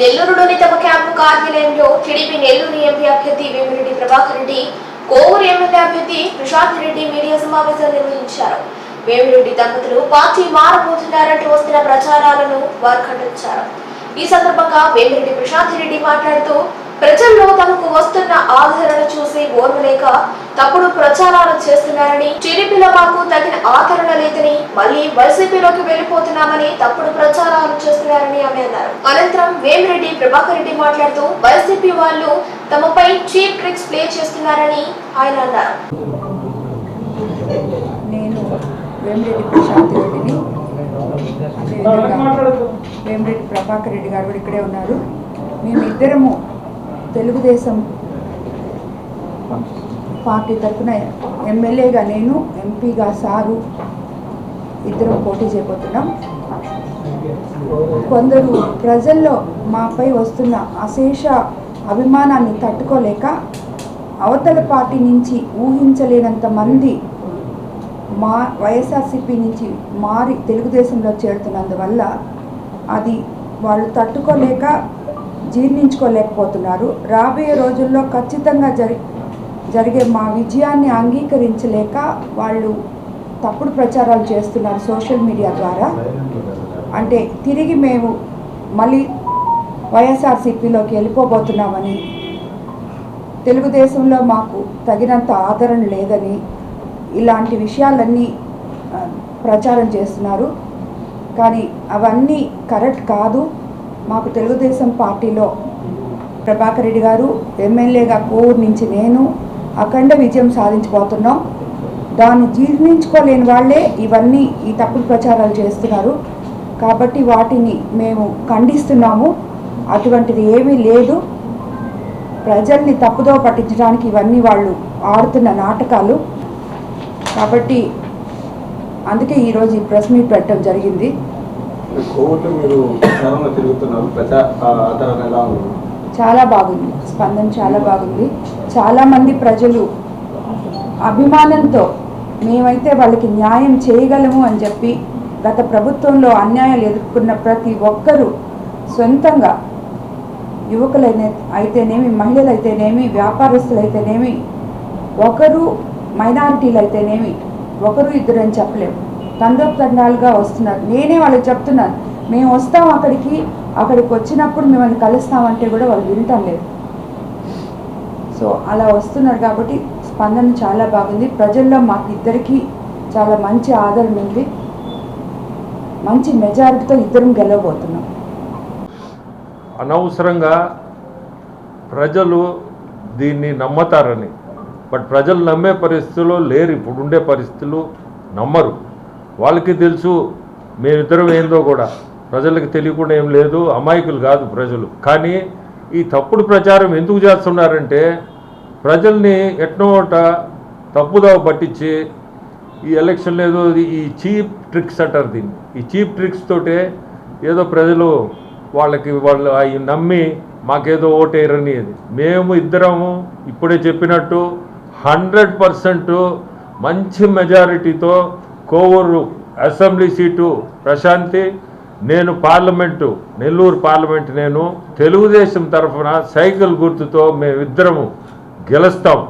నెల్లూరులోని తమ క్యాంపు కార్యాలయంలో టీడీపీ నెల్లూరు ఎంపీ అభ్యర్థి వేమిరెడ్డి ప్రభాకర్ రెడ్డి కోవూరు ఎమ్మెల్యే అభ్యర్థి ప్రశాంత్ రెడ్డి మీడియా సమావేశాలు నిర్వహించారు. వేమిరెడ్డి దంపతులు పార్టీ మారబోతున్నారంటూ వస్తున్న ప్రచారాలను వారు ఖండించారు ఈ సందర్భంగా వేమిరెడ్డి ప్రశాంత్ రెడ్డి మాట్లాడుతూ ప్రజల్లో తమకు వస్తున్న తప్పుడు ప్రచారాలు చేస్తున్నారని టీడీపీలో మాకు తగిన ఆదరణ లేదని మళ్ళీ వైసీపీలోకి వెళ్ళిపోతున్నామని తప్పుడు ప్రచారాలు చేస్తున్నారని ఆమె అన్నారు. అనంతరం వేమిరెడ్డి ప్రభాకర్ రెడ్డి మాట్లాడుతూ వైసీపీ వాళ్ళు తమపై చీప్ ట్రిక్స్ ప్లే చేస్తున్నారని ఆయన అన్నారు. నేను వేమిరెడ్డి ప్రశాంత్ రెడ్డిని వేమిరెడ్డి ప్రభాకర్ రెడ్డి గారు కూడా ఇక్కడే ఉన్నారు. మేమిద్దరము తెలుగుదేశం పార్టీ తరఫున ఎమ్మెల్యేగా నేను ఎంపీగా సారు ఇద్దరం పోటీ చేయబోతున్నాం. కొందరు ప్రజల్లో మాపై వస్తున్న అశేష అభిమానాన్ని తట్టుకోలేక అవతల పార్టీ నుంచి ఊహించలేనంత మంది మా వైఎస్ఆర్సీపీ నుంచి మారి తెలుగుదేశంలో చేరుతున్నందువల్ల అది వాళ్ళు తట్టుకోలేక జీర్ణించుకోలేకపోతున్నారు. రాబోయే రోజుల్లో ఖచ్చితంగా జరి జరిగే మా విజయాన్ని అంగీకరించలేక వాళ్ళు తప్పుడు ప్రచారాలు చేస్తున్నారు సోషల్ మీడియా ద్వారా. అంటే తిరిగి మేము మళ్ళీ వైఎస్ఆర్సీపీలోకి వెళ్ళిపోబోతున్నామని తెలుగుదేశంలో మాకు తగినంత ఆదరణ లేదని ఇలాంటి విషయాలన్నీ ప్రచారం చేస్తున్నారు. కానీ అవన్నీ కరెక్ట్ కాదు. మాకు తెలుగుదేశం పార్టీలో ప్రభాకర్ రెడ్డి గారు ఎమ్మెల్యేగా కోవూరు నుంచి నేను అఖండ విజయం సాధించబోతున్నాం. దాన్ని జీర్ణించుకోలేని వాళ్ళే ఇవన్నీ ఈ తప్పుడు ప్రచారాలు చేస్తున్నారు. కాబట్టి వాటిని మేము ఖండిస్తున్నాము. అటువంటిది ఏమీ లేదు. ప్రజల్ని తప్పుదో పట్టించడానికి ఇవన్నీ వాళ్ళు ఆడుతున్న నాటకాలు. కాబట్టి అందుకే ఈరోజు ఈ ప్రెస్ మీట్ పెట్టడం జరిగింది. మీరు తిరుగుతున్నారు. ఎలా ఉంది? చాలా బాగుంది. స్పందన చాలా బాగుంది. చాలామంది ప్రజలు అభిమానంతో మేమైతే వాళ్ళకి న్యాయం చేయగలము అని చెప్పి గత ప్రభుత్వంలో అన్యాయాలు ఎదుర్కొన్న ప్రతి ఒక్కరూ సొంతంగా యువకులైన అయితేనేమి మహిళలు అయితేనేమి వ్యాపారస్తులు అయితేనేమి ఒకరు మైనారిటీలు అయితేనేమి ఒకరు ఇద్దరు అని చెప్పలేము. తండోపతండాలుగా వస్తున్నారు. నేనే వాళ్ళకి చెప్తున్నాను. మేము వస్తాం అక్కడికి అక్కడికి వచ్చినప్పుడు మిమ్మల్ని కలుస్తామంటే కూడా వాళ్ళు వినటం లేదు. సో అలా వస్తున్నారు కాబట్టి స్పందన చాలా బాగుంది. ప్రజల్లో మాకు ఇద్దరికి చాలా మంచి ఆదరణ ఉంది. మంచి మెజారిటీతో ఇద్దరం గెలవబోతున్నాం. అనవసరంగా ప్రజలు దీన్ని నమ్మతారని బట్ ప్రజలు నమ్మే పరిస్థితుల్లో లేరు. ఇప్పుడు ఉండే పరిస్థితులు నమ్మరు. వాళ్ళకి తెలుసు మేమిద్దరం ఏందో కూడా. ప్రజలకు తెలియకుండా ఏం లేదు అమాయకులు కాదు ప్రజలు. కానీ ఈ తప్పుడు ప్రచారం ఎందుకు చేస్తున్నారంటే ప్రజల్ని ఎట్నోట తప్పుదోవ పట్టించి ఈ ఎలక్షన్ ఏదో ఈ చీప్ ట్రిక్స్ అంటారు దీన్ని. ఈ చీప్ ట్రిక్స్ తోటే ఏదో ప్రజలు వాళ్ళకి వాళ్ళు అవి నమ్మి మాకేదో ఓటేయరని అది. మేము ఇద్దరము ఇప్పుడే చెప్పినట్టు హండ్రెడ్ పర్సెంట్ మంచి మెజారిటీతో కోవూరు అసెంబ్లీ సీటు ప్రశాంతి నేను పార్లమెంటు నెల్లూరు పార్లమెంటు నేను తెలుగుదేశం తరఫున సైకిల్ గుర్తుతో మేమిద్దరము గెలుస్తాం.